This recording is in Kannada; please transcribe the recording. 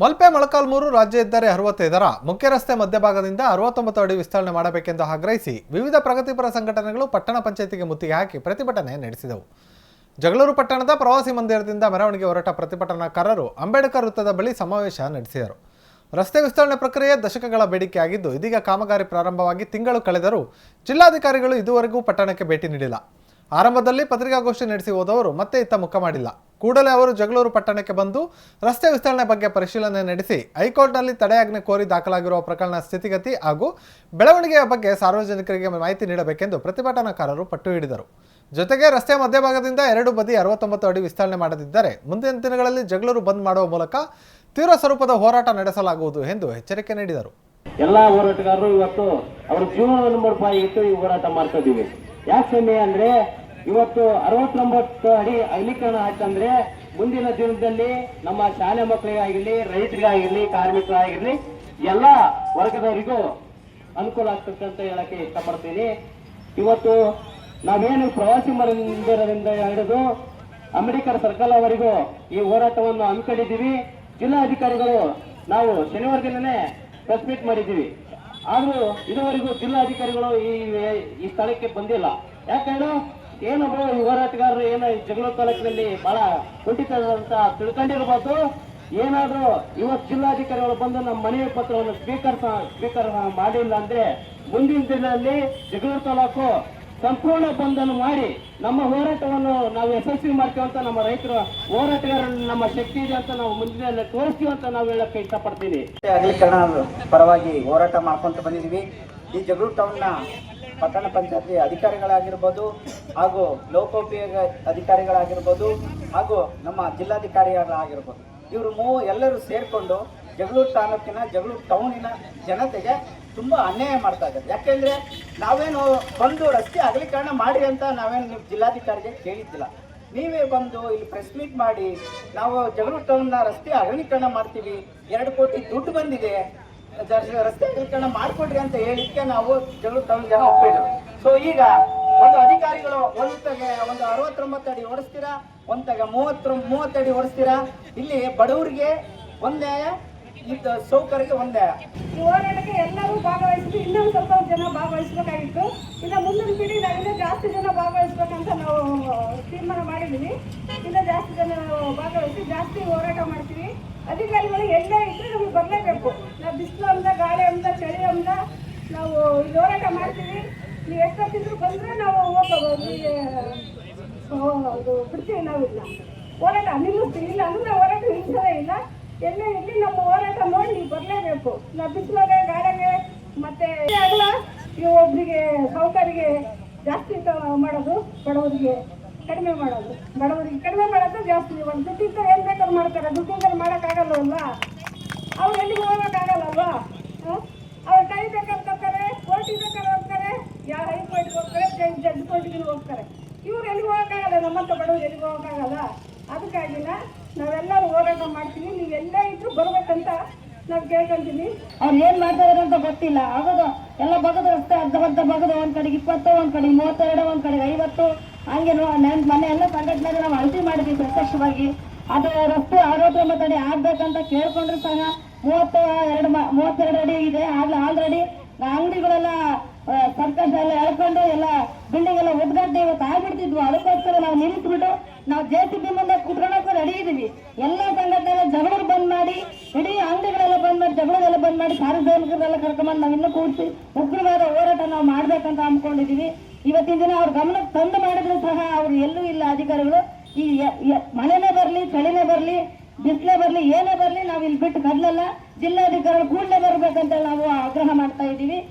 ಮಲ್ಪೆ ಮೊಳಕಾಲ್ಮೂರು ರಾಜ್ಯ ಹೆದ್ದಾರಿ ಅರವತ್ತೈದರ ಮುಖ್ಯ ರಸ್ತೆ ಮಧ್ಯಭಾಗದಿಂದ ಅರವತ್ತೊಂಬತ್ತು ಅಡಿ ವಿಸ್ತರಣೆ ಮಾಡಬೇಕೆಂದು ಆಗ್ರಹಿಸಿ ವಿವಿಧ ಪ್ರಗತಿಪರ ಸಂಘಟನೆಗಳು ಪಟ್ಟಣ ಪಂಚಾಯಿತಿಗೆ ಮುತ್ತಿಗೆ ಹಾಕಿ ಪ್ರತಿಭಟನೆ ನಡೆಸಿದವು. ಜಗಳೂರು ಪಟ್ಟಣದ ಪ್ರವಾಸಿ ಮಂದಿರದಿಂದ ಮೆರವಣಿಗೆ ಹೊರಟ ಪ್ರತಿಭಟನಾಕಾರರು ಅಂಬೇಡ್ಕರ್ ವೃತ್ತದ ಬಳಿ ಸಮಾವೇಶ ನಡೆಸಿದರು. ರಸ್ತೆ ವಿಸ್ತರಣೆ ಪ್ರಕ್ರಿಯೆ ದಶಕಗಳ ಬೇಡಿಕೆಯಾಗಿದ್ದು ಇದೀಗ ಕಾಮಗಾರಿ ಪ್ರಾರಂಭವಾಗಿ ತಿಂಗಳು ಕಳೆದರೂ ಜಿಲ್ಲಾಧಿಕಾರಿಗಳು ಇದುವರೆಗೂ ಪಟ್ಟಣಕ್ಕೆ ಭೇಟಿ ನೀಡಿಲ್ಲ. ಆರಂಭದಲ್ಲಿ ಪತ್ರಿಕಾಗೋಷ್ಠಿ ನಡೆಸಿ ಹೋದವರು ಮತ್ತೆ ಇತ್ತ ಮುಖ ಮಾಡಿಲ್ಲ. ಕೂಡಲೇ ಅವರು ಜಗಳೂರು ಪಟ್ಟಣಕ್ಕೆ ಬಂದು ರಸ್ತೆ ವಿಸ್ತರಣೆ ಬಗ್ಗೆ ಪರಿಶೀಲನೆ ನಡೆಸಿ ಹೈಕೋರ್ಟ್ನಲ್ಲಿ ತಡೆಯಾಜ್ಞೆ ಕೋರಿ ದಾಖಲಾಗಿರುವ ಪ್ರಕರಣ ಸ್ಥಿತಿಗತಿ ಹಾಗೂ ಬೆಳವಣಿಗೆಯ ಬಗ್ಗೆ ಸಾರ್ವಜನಿಕರಿಗೆ ಮಾಹಿತಿ ನೀಡಬೇಕೆಂದು ಪ್ರತಿಭಟನಾಕಾರರು ಪಟ್ಟು ಹಿಡಿದರು. ಜೊತೆಗೆ ರಸ್ತೆ ಮಧ್ಯಭಾಗದಿಂದ ಎರಡು ಬದಿ ಅರವತ್ತೊಂಬತ್ತು ಅಡಿ ವಿಸ್ತರಣೆ ಮಾಡದಿದ್ದರೆ ಮುಂದಿನ ದಿನಗಳಲ್ಲಿ ಜಗಳೂರು ಬಂದ್ ಮಾಡುವ ಮೂಲಕ ತೀವ್ರ ಸ್ವರೂಪದ ಹೋರಾಟ ನಡೆಸಲಾಗುವುದು ಎಂದು ಎಚ್ಚರಿಕೆ ನೀಡಿದರು. ಎಲ್ಲಾ ಹೋರಾಟಗಾರರು ಇವತ್ತು ಅವರ ಜೀವನವನ್ನು ಈ ಹೋರಾಟ ಮಾಡ್ತಾ ಇದೀವಿ ಯಾಕೆ ಸ್ವಾಮಿ ಅಂದ್ರೆ ಇವತ್ತು ಅರವತ್ತೊಂಬತ್ತು ಅಡಿ ಅಗಲೀಕರಣ ಆಯ್ತಂದ್ರೆ ಮುಂದಿನ ದಿನದಲ್ಲಿ ನಮ್ಮ ಶಾಲೆ ಮಕ್ಕಳಿಗಾಗಿರ್ಲಿ, ರೈತರಿಗಾಗಿರ್ಲಿ, ಕಾರ್ಮಿಕರಾಗಿರ್ಲಿ, ಎಲ್ಲ ವರ್ಗದವರಿಗೂ ಅನುಕೂಲ ಆಗ್ತದೆ ಅಂತ ಹೇಳಕ್ಕೆ ಇಷ್ಟಪಡ್ತೀನಿ. ಇವತ್ತು ನಾವೇನು ಪ್ರವಾಸಿ ಮಂದಿರದಿಂದ ಹಿಡಿದು ಅಂಬೇಡ್ಕರ್ ಸರ್ಕಲ್ ಅವರಿಗೂ ಈ ಹೋರಾಟವನ್ನು ಹಮ್ಮಿಕೊಂಡಿದ್ದೀವಿ ಜಿಲ್ಲಾಧಿಕಾರಿಗಳು ನಾವು ಶನಿವಾರ ದಿನನೇ ಪ್ರೆಸ್ ಮೀಟ್ ಮಾಡಿದ್ದೀವಿ. ಆದ್ರೂ ಇದುವರೆಗೂ ಜಿಲ್ಲಾಧಿಕಾರಿಗಳು ಈ ಈ ಸ್ಥಳಕ್ಕೆ ಬಂದಿಲ್ಲ. ಯಾಕಂದ್ರೆ ಏನೊಬ್ಬರು ಹೋರಾಟಗಾರರು ಏನ ಜಗಳೂರು ತಾಲೂಕಿನಲ್ಲಿ ಬಹಳ ಕುಂಠಿತ ಅಂತ ತಿಳ್ಕೊಂಡಿರ್ಬೋದು? ಏನಾದರೂ ಇವತ್ತು ಜಿಲ್ಲಾಧಿಕಾರಿಗಳು ಬಂದು ನಮ್ಮ ಮನವಿ ಪತ್ರವನ್ನು ಸ್ವೀಕರಿಸ ಸ್ವೀಕಾರ ಮಾಡಿಲ್ಲ ಅಂದ್ರೆ ಮುಂದಿನ ದಿನದಲ್ಲಿ ಜಗಳೂರು ತಾಲೂಕು ಸಂಪೂರ್ಣ ಬಂಧನ ಮಾಡಿ ನಮ್ಮ ಹೋರಾಟವನ್ನು ನಾವು ಯಶಸ್ವಿ ಮಾಡ್ತೀವಿ ಅಂತ ನಮ್ಮ ರೈತರು, ಹೋರಾಟಗಾರರು ನಮ್ಮ ಶಕ್ತಿ ಇದೆ ಅಂತ ನಾವು ಮುಂದಿನ ತೋರಿಸ್ತೀವಿ ಅಂತ ನಾವು ಹೇಳಕ್ಕೆ ಇಷ್ಟಪಡ್ತೀನಿ. ಅಗಲೀಕರಣ ಪರವಾಗಿ ಹೋರಾಟ ಮಾಡ್ಕೊಂತ ಬಂದಿದ್ದೀವಿ. ಈ ಜಗಳೂರು ಟೌನ್ನ ಪಟ್ಟಣ ಪಂಚಾಯತಿ ಅಧಿಕಾರಿಗಳಾಗಿರ್ಬೋದು ಹಾಗೂ ಲೋಕೋಪಯೋಗ ಅಧಿಕಾರಿಗಳಾಗಿರ್ಬೋದು ಹಾಗೂ ನಮ್ಮ ಜಿಲ್ಲಾಧಿಕಾರಿಗಳಾಗಿರ್ಬೋದು. ಇವರು ಮೂ ಎಲ್ಲರೂ ಸೇರಿಕೊಂಡು ಜಗಳೂರು ತಾಲೂಕಿನ ಜಗಳೂರು ಟೌನಿನ ಜನತೆಗೆ ತುಂಬ ಅನ್ಯಾಯ ಮಾಡ್ತಾ ಇದ್ದಾರೆ. ಯಾಕೆಂದರೆ ನಾವೇನು ಬಂದು ರಸ್ತೆ ಅಗಲೀಕರಣ ಮಾಡಿ ಅಂತ ನಾವೇನು ನೀವು ಜಿಲ್ಲಾಧಿಕಾರಿಗೆ ಕೇಳಿದ್ದಿಲ್ಲ. ನೀವೇ ಬಂದು ಇಲ್ಲಿ ಪ್ರೆಸ್ ಮೀಟ್ ಮಾಡಿ ನಾವು ಜಗಳೂರು ರಸ್ತೆ ಅಗಲೀಕರಣ ಮಾಡ್ತೀವಿ. ಎರಡು ಕೋಟಿ ದುಡ್ಡು ಬಂದಿದೆ. ರಸ್ತೆ ಅಗಲೀಕರಣ ಮಾಡಿಕೊಡ್ರಿ ಅಂತ ಹೇಳಿಕ್ಕೆ ನಾವು ಜಗಳೂರು ಟೌನ್ ಜನ ಒಪ್ಪಿದ್ರು. ಸೊ ಈಗ ಒಂದು ಅಧಿಕಾರಿಗಳು ಒಂದು ತಗೆ ಒಂದು ಅರವತ್ತೊಂಬತ್ತು ಅಡಿ ಓಡಿಸ್ತೀರಾ? ಒಂದು ತಗ ಮೂವತ್ತು ಮೂವತ್ತಡಿ ಓಡಿಸ್ತೀರಾ? ಇಲ್ಲಿ ಬಡವರಿಗೆ ಒಂದು ಇದು ಸೌಕರ್ಯಕ್ಕೆ ಒಂದೇ. ಈ ಹೋರಾಟಕ್ಕೆ ಎಲ್ಲರೂ ಭಾಗವಹಿಸಿದ್ರು ಇನ್ನೊಂದು ಸ್ವಲ್ಪ ಜನ ಭಾಗವಹಿಸಬೇಕಾಗಿತ್ತು. ಇನ್ನು ಮುಂದಿನ ಪೀಳಿ ನಾವು ಜಾಸ್ತಿ ಜನ ಭಾಗವಹಿಸ್ಬೇಕಂತ ನಾವು ತೀರ್ಮಾನ ಮಾಡಿದ್ದೀವಿ. ಇನ್ನೂ ಜಾಸ್ತಿ ಜನ ಭಾಗವಹಿಸಿ ಜಾಸ್ತಿ ಹೋರಾಟ ಮಾಡ್ತೀವಿ. ಅಧಿಕಾರಿಗಳು ಎಲ್ಲೇ ಇದ್ರೆ ನಮಗೆ ಬರಲೇಬೇಕು. ನಾವು ಬಿಸಿಲು ಅಂದ, ಗಾಳಿ ಅಂದ, ಚಳಿ ಅಂದ ನಾವು ಇಲ್ಲಿ ಹೋರಾಟ ಮಾಡ್ತೀವಿ. ನೀವು ಎಷ್ಟೊತ್ತಿದ್ರು ಬಂದರೆ ನಾವು ಹೋಗ್ಬೋದು. ಬಿಡ್ತೀವಿ ನಾವು ಇಲ್ಲ ಹೋರಾಟ ನಿಲ್ಲಿಸ್ತೀವಿ ಇಲ್ಲ ಅಂದ್ರೆ ನಾವು ಹೋರಾಟ ನಿಲ್ಲಿಸೋದೇ ಇಲ್ಲ ಎಲ್ಲೇ ಇರಲಿ ನಮ್ಮ ಹೋರಾಟ ನೋಡಿ ನಾವು ಬಿಸಿಲಾಗ ಗಾಳಿಗೆ ಮತ್ತೆ ಆಗಲ್ಲ ಈ ಒಬ್ರಿಗೆ ಸಾಹುಕಾರಿಗೆ ಜಾಸ್ತಿ ಮಾಡೋದು, ಬಡವರಿಗೆ ಕಡಿಮೆ ಮಾಡೋದು. ಬಡವರಿಗೆ ಕಡಿಮೆ ಮಾಡೋದು ಜಾಸ್ತಿ. ಒಂದು ದುಡ್ಡಿಂದ ಏನು ಬೇಕಾದ್ರೂ ಮಾಡ್ತಾರೆ. ದುಡ್ಡಿಂದ ಮಾಡೋಕ್ಕಾಗಲ್ವಲ್ಲ ಅವ್ರು ಎಲ್ಲಿಗೆ ಹೋಗೋಕ್ಕಾಗಲ್ಲಲ್ವಾ ಅವ್ರು ಕೈ ಬೇಕಾದ್ರೆ ತರ್ತಾರೆ ಕೋರ್ಟಿಗೆ ಬೇಕಾದ್ರೆ ಹೋಗ್ತಾರೆ ಯಾವ ಹೈಕೋರ್ಟ್ಗೆ ಹೋಗ್ತಾರೆ ಜಡ್ಜ್ ಕೋರ್ಟ್ಗೆ ಹೋಗ್ತಾರೆ. ಇವ್ರು ಎಲ್ಲಿಗೆ ಹೋಗೋಕ್ಕಾಗಲ್ಲ ನಮ್ಮಂತ ಬಡವರು ಎಲ್ಲಿಗೆ ಹೋಗೋಕ್ಕಾಗಲ್ಲ? ಅದಕ್ಕಾಗಿನ ನಾವೆಲ್ಲರೂ ಹೋರಾಟ ಮಾಡ್ತೀವಿ. ನೀವು ಎಲ್ಲೇ ಇದ್ರು ಬರ್ಬೇಕಂತ ನಾವು ಕೇಳ್ಕೊಂತೀವಿ ಅವ್ರು ಏನ್ ಮಾಡ್ತಾ ಅಂತ ಗೊತ್ತಿಲ್ಲ. ಆಗೋದು, ಎಲ್ಲ ಬಗದ ರಸ್ತೆ ಅರ್ಧಬರ್ಧ ಬಗದು ಒಂದ್ ಕಡೆಗೆ ಇಪ್ಪತ್ತು, ಒಂದ್ ಕಡೆಗೆ ಮೂವತ್ತೆರಡು, ಒಂದ್ ಕಡೆಗೆ ಐವತ್ತು. ಹಂಗೆ ಮನೆ ಎಲ್ಲ ಸಂಘಟನೆ ನಾವು ಅಳತಿ ಮಾಡಿದ್ವಿ ಪ್ರತ್ಯಕ್ಷವಾಗಿ ಅದು ರಸ್ತೆ ಆರೋಗ್ಯ ಮಾತಾಡಿ ಆಗ್ಬೇಕಂತ ಕೇಳ್ಕೊಂಡ್ರು ಸಹ ಮೂವತ್ತು ಎರಡು ಮೂವತ್ತೆರಡು ಅಡಿ ಇದೆ. ಆಗ್ಲೇ ಆಲ್ರೆಡಿ ಅಂಗಡಿಗಳೆಲ್ಲ ಸರ್ಕಸ್ ಎಲ್ಲ ಎಳ್ಕೊಂಡು ಎಲ್ಲ ಬಿಲ್ಡಿಂಗ್ ಎಲ್ಲ ಉದ್ಘಾಟನೆ ಇವತ್ತು ಆಗ್ಬಿಡ್ತಿದ್ವು. ಅದಕ್ಕೋಸ್ಕರ ನಾವು ನಿಲ್ಲಿಸ್ಬಿಟ್ಟು ನಾವು ಜೆ ಸಿ ಬಿ ಮುಂದೆ ಕುತ್ಕೊಳ್ಳೋಕೆ ರೆಡಿ ಇದೀವಿ ಎಲ್ಲ ಸಂಘಟನೆ ಜಗಳೂರು ಬಂದ್ ಮಾಡಿ ಇಡೀ ಅಂಗಡಿಗಳೆಲ್ಲ ಬಂದ್ ಮಾಡಿ ಜಗಳೂರೆಲ್ಲ ಬಂದ್ ಮಾಡಿ ಸಾರ್ವಜನಿಕರೆಲ್ಲ ಕರ್ಕೊಂಡ್ಬಂದು ನಾವು ಇನ್ನೂ ಕೂಡಿಸಿ ಉಗ್ರವಾದ ಹೋರಾಟ ನಾವು ಮಾಡ್ಬೇಕಂತ ಅಂದ್ಕೊಂಡಿದ್ದೀವಿ ಇವತ್ತಿನ ದಿನ ಅವ್ರ ಗಮನಕ್ಕೆ ತಂದು ಮಾಡಿದ್ರು ಸಹ ಅವ್ರು ಎಲ್ಲೂ ಇಲ್ಲ ಅಧಿಕಾರಿಗಳು. ಈ ಮಳೆನೇ ಬರಲಿ, ಚಳಿನೇ ಬರಲಿ, ಬಿಸಿಲೇ ಬರಲಿ, ಏನೇ ಬರಲಿ ನಾವು ಇಲ್ಲಿ ಬಿಟ್ಟು ಕದಲಲ್ಲ ಜಿಲ್ಲಾಧಿಕಾರಿಗಳು ಕೂಡಲೇ ಬರ್ಬೇಕಂತ ನಾವು ಆಗ್ರಹ ಮಾಡ್ತಾ ಇದ್ದೀವಿ.